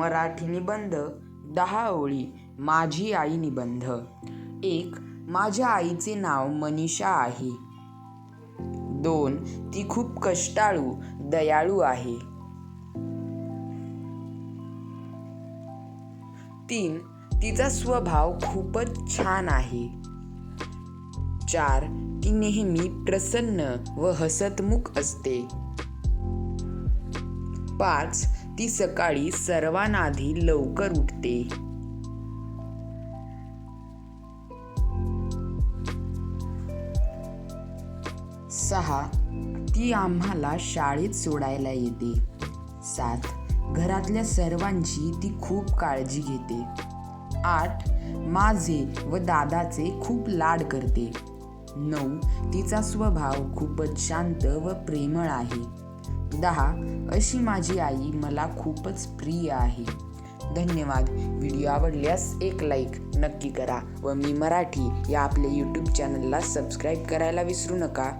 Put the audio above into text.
मराठी निबंध दहा ओळी माझी आई निबंध एक माझ्या आईचे नाव मनीषा आहे. दोन ती खूप कष्टाळू दयाळू आहे. तीन तिचा स्वभाव खूपच छान आहे. चार ती नेहमी प्रसन्न व हसतमुख असते. पाच ती सकाळी सर्वांआधी लवकर उठते. सहा ती आम्हाला शाळेत सोडायला येते. सात घरातल्या सर्वांची ती खूप काळजी घेते. आठ माझे व दादाचे खूप लाड करते. नऊ तिचा स्वभाव खूपच शांत व प्रेमळ आहे. दहा अशी माझी आई मला खूपच प्रिय आहे. धन्यवाद. व्हिडिओ आवडल्यास एक लाईक नक्की करा व मी मराठी या आपल्या यूट्यूब चॅनलला सबस्क्राईब करायला विसरू नका.